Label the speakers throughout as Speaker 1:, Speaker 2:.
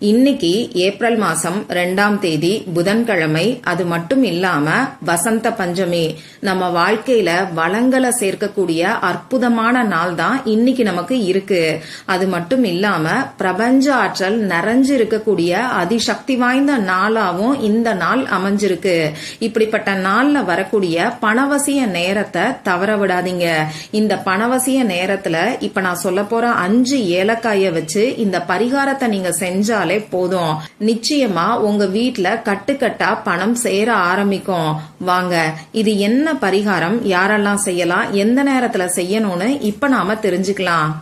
Speaker 1: இன்னைக்கு ஏப்ரல் மாசம் ரெண்டாம் தேதி புதன்கிழமை. அது மட்டும் இல்லாம வசந்த பஞ்சமி. நம்ம வாழ்க்கையில வளங்களை சேர்க்கக்கூடிய அற்புதமான நாள் தான் இன்னைக்கு நமக்கு இருக்கு. அது மட்டும் இல்லாம பிரபஞ்ச ஆற்றல் நிறைஞ்சு இருக்கக்கூடிய அதிசக்தி வாய்ந்த நாளாவும் இந்த நாள் அமைஞ்சிருக்கு. இப்படிப்பட்ட நாள்ல வரக்கூடிய பணவசிய நேரத்தை தவற விடாதீங்க. இந்த பணவசிய நேரத்துல இப்ப நான் சொல்ல போற அஞ்சு ஏலக்காய வச்சு இந்த பரிகாரத்தை நீங்க செஞ்சாலே போதும். நிச்சயமா உங்க வீட்ல கட்டுக்கட்டா பணம் சேர ஆரம்பிக்கும். வாங்க இது என்ன பரிகாரம்? யாரெல்லாம் செய்யலாம்? எந்த நேரத்துல செய்யணும்னு இப்ப நாம தெரிஞ்சுக்கலாம்.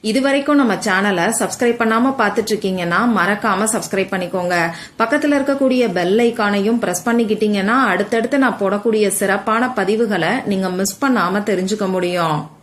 Speaker 1: இதுவரைக்கும் நம்ம சேனலை சப்ஸ்கிரைப் பண்ணாம பார்த்துட்டு இருக்கீங்கன்னா மறக்காம சப்ஸ்கிரைப் பண்ணிக்கோங்க. பக்கத்துல இருக்கக்கூடிய பெல் ஐக்கானையும் பிரஸ் பண்ணிக்கிட்டீங்கன்னா அடுத்தடுத்து நான் போடக்கூடிய சிறப்பான பதிவுகளை நீங்க மிஸ் பண்ணாம தெரிஞ்சுக்க முடியும்.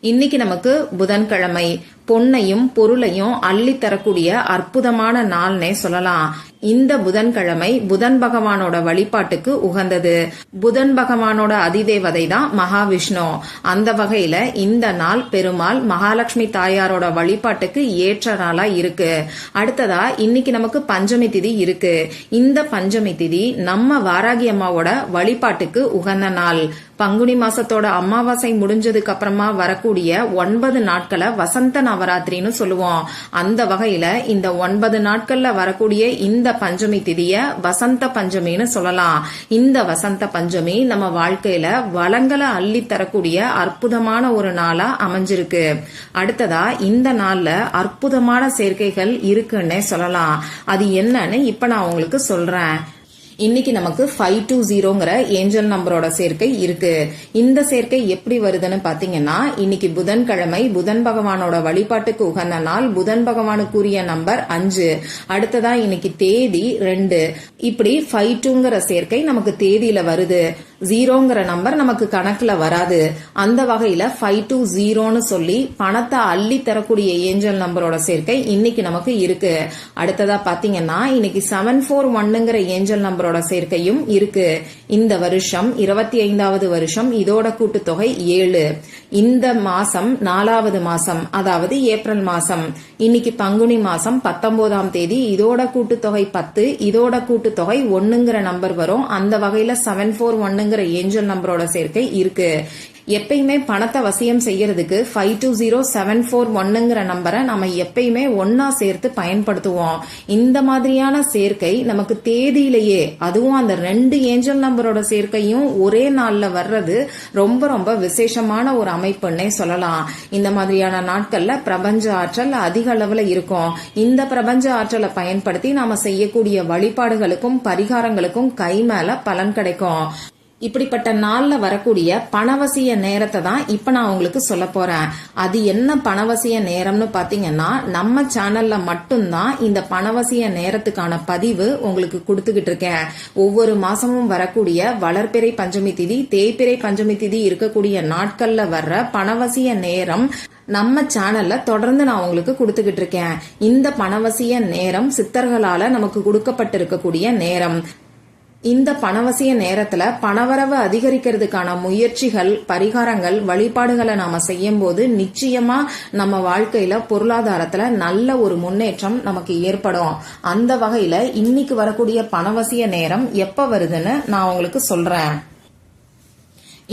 Speaker 1: இன்னைக்கு நமக்கு புதன்கிழமை. பொன்னையும் பொருளையும் அள்ளி தரக்கூடிய அற்புதமான நாள்னே சொல்லலாம். இந்த புதன்கிழமை புதன் பகவானோட வழிபாட்டுக்கு உகந்தது. புதன் பகவானோட அதிதேவதை தான் மகாவிஷ்ணு. அந்த வகையில இந்த நாள் பெருமாள் மகாலட்சுமி தாயாரோட வழிபாட்டுக்கு ஏற்ற நாளா இருக்கு. அடுத்ததா இன்னைக்கு நமக்கு பஞ்சமி திதி இருக்கு. இந்த பஞ்சமி திதி நம்ம வாராகி அம்மாவோட வழிபாட்டுக்கு உகந்த நாள். பங்குனி மாசத்தோட அமாவாசை முடிஞ்சதுக்கு அப்புறமா வரக்கூடிய ஒன்பது நாட்களை வசந்த நவராத்திரின்னு சொல்லுவோம். அந்த வகையில இந்த ஒன்பது நாட்கள்ல வரக்கூடிய இந்த பஞ்சமி திதிய வசந்த பஞ்சமின்னு சொல்லலாம். இந்த வசந்த பஞ்சமி நம்ம வாழ்க்கையில வளங்களை அள்ளி தரக்கூடிய அற்புதமான ஒரு நாளா அமைஞ்சிருக்கு. அடுத்ததா இந்த நாள்ல அற்புதமான சேர்க்கைகள் இருக்குன்னே சொல்லலாம். அது என்னன்னு இப்ப நான் உங்களுக்கு சொல்றேன். இன்னைக்கு நமக்கு ஃபைவ் டூ ஜீரோங்கிற ஏஞ்சல் நம்பரோட சேர்க்கை இருக்கு. இந்த சேர்க்கை எப்படி வருதுன்னு பாத்தீங்கன்னா இன்னைக்கு புதன்கிழமை புதன் பகவானோட வழிபாட்டுக்கு உகந்த நாள் புதன் பகவானுக்குரிய நம்பர் அஞ்சு. அடுத்ததா இன்னைக்கு தேதி ரெண்டு. இப்படி ஃபைவ் டூங்கிற சேர்க்கை நமக்கு தேதியில வருது. ஜீரோங்கிற நம்பர் நமக்கு கணக்குல வராது. அந்த வகையில ஃபைவ் டூ ஜீரோன்னு சொல்லி பணத்தை அள்ளி தரக்கூடிய ஏஞ்சல் நம்பரோட சேர்க்கை இன்னைக்கு நமக்கு இருக்கு. அடுத்ததா பாத்தீங்கன்னா இன்னைக்கு செவன் ஃபோர் ஒன்னுங்கிற ஏஞ்சல் நம்பரோட சேர்க்கையும் இருக்கு. இந்த வருஷம் இருபத்தி ஐந்தாவது வருஷம் இதோட கூட்டுத்தொகை ஏழு. இந்த மாசம் நாலாவது மாசம் அதாவது ஏப்ரல் மாசம். இன்னைக்கு பங்குனி மாசம் பத்தொன்பதாம் தேதி இதோட கூட்டுத்தொகை பத்து இதோட கூட்டுத்தொகை ஒன்னுங்கிற நம்பர் வரும். அந்த வகையில செவன் ஃபோர் ஒன்னுங்கிற ஏஞ்சல் நம்பரோட சேர்க்கை இருக்கு. எப்பயுமே பணத்தை வசியம் செய்யறதுக்கு five two zero seven four ஒன்னுங்கிற நம்பரை நம்ம எப்பயுமே ஒன்னா சேர்த்து பயன்படுத்துவோம். இந்த மாதிரியான சேர்க்கை நமக்கு தேதியிலேயே அதுவும் அந்த ரெண்டு ஏஞ்சல் நம்பரோட சேர்க்கையும் ஒரே நாள்ல வர்றது ரொம்ப ரொம்ப விசேஷமான ஒரு அமைப்புன்னே சொல்லலாம். இந்த மாதிரியான நாட்கள்ல பிரபஞ்ச ஆற்றல் அதிக அளவுல இருக்கும். இந்த பிரபஞ்ச ஆற்றலை பயன்படுத்தி நாம செய்யக்கூடிய வழிபாடுகளுக்கும் பரிகாரங்களுக்கும் கை மேல பலன் கிடைக்கும். இப்படிப்பட்ட நாள்ல வரக்கூடிய பணவசிய நேரத்தை தான் இப்ப நான் உங்களுக்கு சொல்ல போறேன். அது என்ன பணவசிய நேரம்னு பாத்தீங்கன்னா நம்ம சேனல்ல மட்டும்தான் இந்த பணவசிய நேரத்துக்கான பதிவு உங்களுக்கு கொடுத்துக்கிட்டு இருக்கேன். ஒவ்வொரு மாசமும் வரக்கூடிய வளர்பிறை பஞ்சமி திதி தேய்பிறை பஞ்சமி திதி இருக்கக்கூடிய நாட்கள்ல வர்ற பணவசிய நேரம் நம்ம சேனல்ல தொடர்ந்து நான் உங்களுக்கு கொடுத்துக்கிட்டு இருக்கேன். இந்த பணவசிய நேரம் சித்தர்களால நமக்கு கொடுக்கப்பட்டிருக்கக்கூடிய நேரம். இந்த பணவசிய நேரத்துல பணவரவு அதிகரிக்கிறதுக்கான முயற்சிகள் பரிகாரங்கள் வழிபாடுகளை நாம செய்யும் போது நிச்சயமா நம்ம வாழ்க்கையில பொருளாதாரத்துல நல்ல ஒரு முன்னேற்றம் நமக்கு ஏற்படும். அந்த வகையில இன்னைக்கு வரக்கூடிய பணவசிய நேரம் எப்ப வருதுன்னு நான் உங்களுக்கு சொல்றேன்.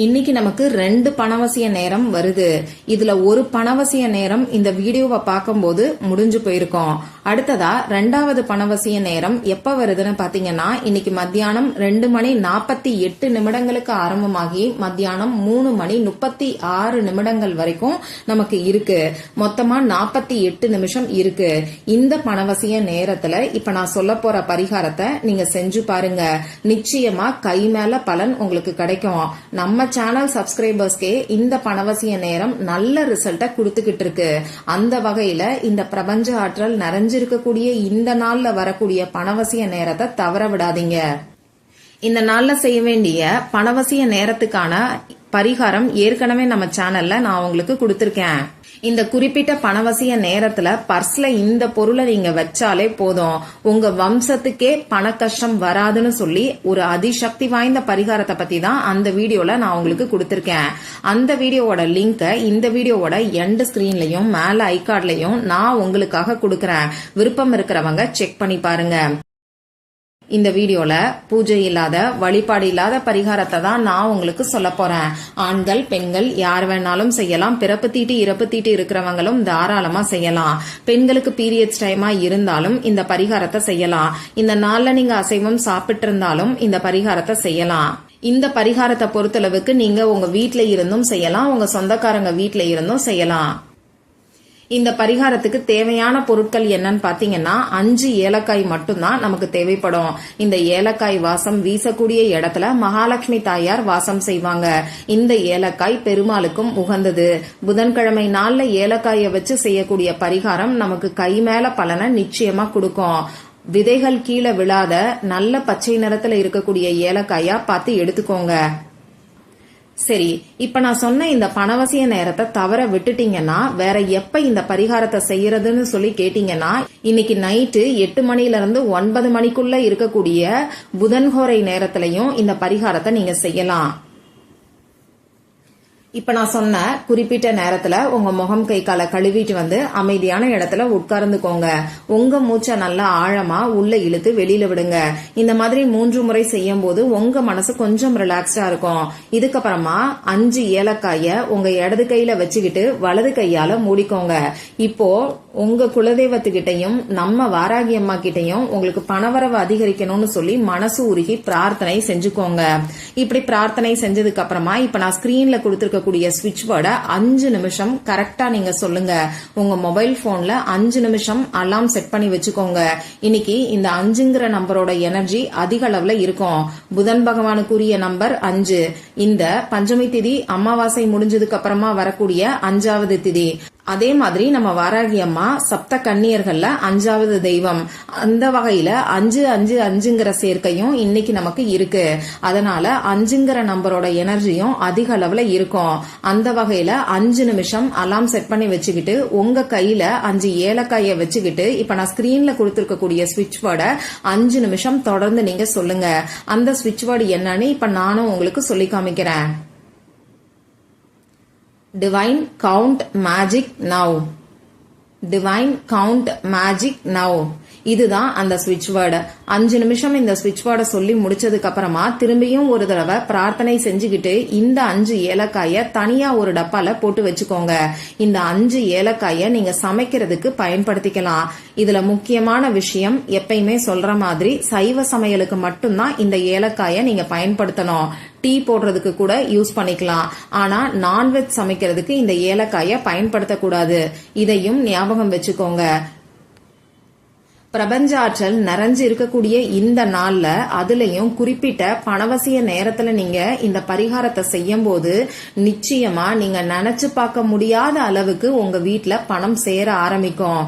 Speaker 1: இன்னைக்கு நமக்கு ரெண்டு பணவசிய நேரம் வருது. இதுல ஒரு பணவசிய நேரம் இந்த வீடியோவை பார்க்கும்போது முடிஞ்சு போயிருக்கோம். அடுத்ததா ரெண்டாவது பணவசிய நேரம் எப்ப வருதுன்னு பாத்தீங்கன்னா இன்னைக்கு மத்தியானம் ரெண்டு மணி நாற்பத்தி எட்டு நிமிடங்களுக்கு ஆரம்பமாகி மத்தியானம் மூணு மணி முப்பத்தி ஆறு நிமிடங்கள் வரைக்கும் நமக்கு இருக்கு. மொத்தமா நாற்பத்தி எட்டு நிமிஷம் இருக்கு. இந்த பணவசிய நேரத்துல இப்ப நான் சொல்ல போற பரிகாரத்தை நீங்க செஞ்சு பாருங்க. நிச்சயமா கை மேல பலன் உங்களுக்கு கிடைக்கும். நம்ம சேனல் சப்ஸ்கிரைபர்ஸ்க்கே இந்த பணவசிய நேரம் நல்ல ரிசல்ட்டை கொடுத்துக்கிட்டு இருக்கு. அந்த வகையில இந்த பிரபஞ்ச ஆற்றல் நிறைஞ்சிருக்கக்கூடிய இந்த நாள்ல வரக்கூடிய பணவசிய நேரத்தை தவற விடாதீங்க. இந்த நாள்ல செய்ய வேண்டிய பணவசிய நேரத்துக்கான பரிகாரம் ஏற்கனவே நம்ம சேனல்ல நான் உங்களுக்கு கொடுத்திருக்கேன். இந்த குறிப்பிட்ட பணவசிய நேரத்துல பர்ஸ்ல இந்த பொருளை நீங்க வச்சாலே போதும். உங்க வம்சத்துக்கே பண கஷ்டம் வராதுன்னு சொல்லி ஒரு அதிசக்தி வாய்ந்த பரிகாரத்தை பத்தி தான் அந்த வீடியோல நான் உங்களுக்கு கொடுத்திருக்கேன். அந்த வீடியோவோட லிங்கை இந்த வீடியோவோட எண்ட் ஸ்கிரீன்லயும் மேல ஐகார்ட்லயும் நான் உங்களுக்காக கொடுக்கறேன். விருப்பம் இருக்கிறவங்க செக் பண்ணி பாருங்க. இந்த வீடியோல பூஜை இல்லாத வழிபாடு இல்லாத பரிகாரத்தை தான் நான் உங்களுக்கு சொல்ல போறேன். ஆண்கள் பெண்கள் யார் வேணாலும் செய்யலாம். பிறப்பு தீட்டு இறப்பு தீட்டு இருக்கிறவங்களும் தாராளமா செய்யலாம். பெண்களுக்கு பீரியட்ஸ் டைமா இருந்தாலும் இந்த பரிகாரத்தை செய்யலாம். இந்த நாள்ல நீங்க அசைவம் சாப்பிட்டு இருந்தாலும் இந்த பரிகாரத்தை செய்யலாம். இந்த பரிகாரத்தை பொறுத்தளவுக்கு நீங்க உங்க வீட்ல இருந்தும் செய்யலாம். உங்க சொந்தக்காரங்க வீட்ல இருந்தும் செய்யலாம். இந்த பரிகாரத்துக்கு தேவையான பொருட்கள் என்னன்னு பாத்தீங்கன்னா அஞ்சு ஏலக்காய் மட்டும்தான் நமக்கு தேவைப்படும். இந்த ஏலக்காய் வாசம் வீசக்கூடிய இடத்துல மகாலட்சுமி தாயார் வாசம் செய்வாங்க. இந்த ஏலக்காய் பெருமாளுக்கும் உகந்தது. புதன்கிழமை நாள்ல ஏலக்காயை வச்சு செய்யக்கூடிய பரிகாரம் நமக்கு கை மேல பலனை நிச்சயமா கொடுக்கும். விதைகள் கீழே விழாத நல்ல பச்சை நிறத்துல இருக்கக்கூடிய ஏலக்காயா பார்த்து எடுத்துக்கோங்க. சரி இப்ப நான் சொன்ன இந்த பணவசிய நேரத்தை தவற விட்டுட்டீங்கன்னா வேற எப்ப இந்த பரிகாரத்தை செய்யறதுன்னு சொல்லி கேட்டீங்கன்னா இன்னைக்கு நைட்டு எட்டு மணில இருந்து ஒன்பது மணிக்குள்ள இருக்கக்கூடிய புதன்கோரை நேரத்திலையும் இந்த பரிகாரத்தை நீங்க செய்யலாம். இப்ப நான் சொன்ன குறிப்பிட்ட நேரத்துல உங்க முகம் கை காலை கழுவிட்டு வந்து அமைதியான இடத்துல உட்கார்ந்துக்கோங்க. உங்க மூச்சை நல்லா ஆழமா உள்ள இழுத்து வெளியில விடுங்க. இந்த மாதிரி மூன்று முறை செய்யும் போது உங்க மனசு கொஞ்சம் ரிலாக்ஸ்டா இருக்கும். இதுக்கப்புறமா அஞ்சு ஏலக்காய உங்க இடது கையில வச்சுக்கிட்டு வலது கையால மூடிக்கோங்க. இப்போ உங்க குலதெய்வத்துக்கிட்டையும் நம்ம வாராகி அம்மா கிட்டையும் உங்களுக்கு பணவரவு அதிகரிக்கணும்னு சொல்லி மனசு உருகி பிரார்த்தனை செஞ்சுக்கோங்க. இப்படி பிரார்த்தனை செஞ்சதுக்கு அப்புறமா இப்ப நான் ஸ்கிரீன்ல இருக்கக்கூடிய ஸ்விட்ச் வேர்டை அஞ்சு நிமிஷம் கரெக்டா நீங்க சொல்லுங்க. உங்க மொபைல் போன்ல அஞ்சு நிமிஷம் அலாம் செட் பண்ணி வச்சுக்கோங்க. இன்னைக்கு இந்த அஞ்சுங்கிற நம்பரோட எனர்ஜி அதிக அளவுல இருக்கும். புதன் பகவானுக்குரிய நம்பர் அஞ்சு. இந்த பஞ்சமி திதி அமாவாசை முடிஞ்சதுக்கு அப்புறமா வரக்கூடிய அஞ்சாவது திதி. அதே மாதிரி நம்ம வாராகி அம்மா சப்த கன்னியர்கள்ல அஞ்சாவது தெய்வம். அந்த வகையில அஞ்சு அஞ்சு அஞ்சுங்கிற சேர்க்கையும் இன்னைக்கு நமக்கு இருக்கு. அதனால அஞ்சுங்கிற நம்பரோட எனர்ஜியும் அதிக அளவுல இருக்கும். அந்த வகையில அஞ்சு நிமிஷம் அலாம் செட் பண்ணி வச்சுக்கிட்டு உங்க கையில அஞ்சு ஏலக்காய வச்சுக்கிட்டு இப்ப நான் ஸ்கிரீன்ல கொடுத்துருக்கக்கூடிய ஸ்விட்ச் வேர்டை அஞ்சு நிமிஷம் தொடர்ந்து நீங்க சொல்லுங்க. அந்த ஸ்விட்ச் வேர்டு என்னன்னு இப்ப நானும் உங்களுக்கு சொல்லி காமிக்கிறேன். Divine Count Magic Now. Divine Count Magic Now. இதுதான் அந்த ஸ்விட்ச் வேர்டு அஞ்சு நிமிஷம் இந்த ஸ்விட்ச் வேர்டை சொல்லி முடிச்சதுக்கு அப்புறமா திரும்பியும் ஒரு தடவை பிரார்த்தனை செஞ்சுக்கிட்டு இந்த அஞ்சு ஏலக்காய தனியா ஒரு டப்பால போட்டு வச்சுக்கோங்க. இந்த அஞ்சு ஏலக்காய நீங்க சமைக்கிறதுக்கு பயன்படுத்திக்கலாம். இதுல முக்கியமான விஷயம் எப்பயுமே சொல்ற மாதிரி சைவ சமையலுக்கு மட்டும்தான் இந்த ஏலக்காய நீங்க பயன்படுத்தணும். டீ போடுறதுக்கு கூட யூஸ் பண்ணிக்கலாம். ஆனா நான்வெஜ் சமைக்கிறதுக்கு இந்த ஏலக்காய பயன்படுத்தக்கூடாது. இதையும் ஞாபகம் வச்சுக்கோங்க. பிரபஞ்ச ஆற்றல் நிறைஞ்சு இருக்கக்கூடிய இந்த நாள்ல அதுலயும் குறிப்பிட்ட பணவசிய நேரத்துல நீங்க இந்த பரிகாரத்தை செய்யும் போது நிச்சயமா நீங்க நினைச்சு பார்க்க முடியாத அளவுக்கு உங்க வீட்டுல பணம் சேர ஆரம்பிக்கும்.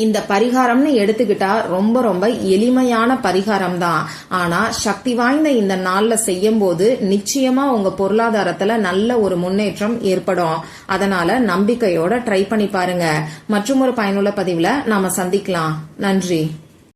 Speaker 1: இந்த பரிகாரம்னு எடுத்துக்கிட்டா ரொம்ப ரொம்ப எளிமையான பரிகாரம் தான் ஆனா சக்தி வாய்ந்த இந்த நாள்ல செய்யும் போது நிச்சயமா உங்க பொருளாதாரத்துல நல்ல ஒரு முன்னேற்றம் ஏற்படும். அதனால நம்பிக்கையோட ட்ரை பண்ணி பாருங்க. மற்றும் ஒரு பயனுள்ள பதிவுல நாம சந்திக்கலாம். நன்றி.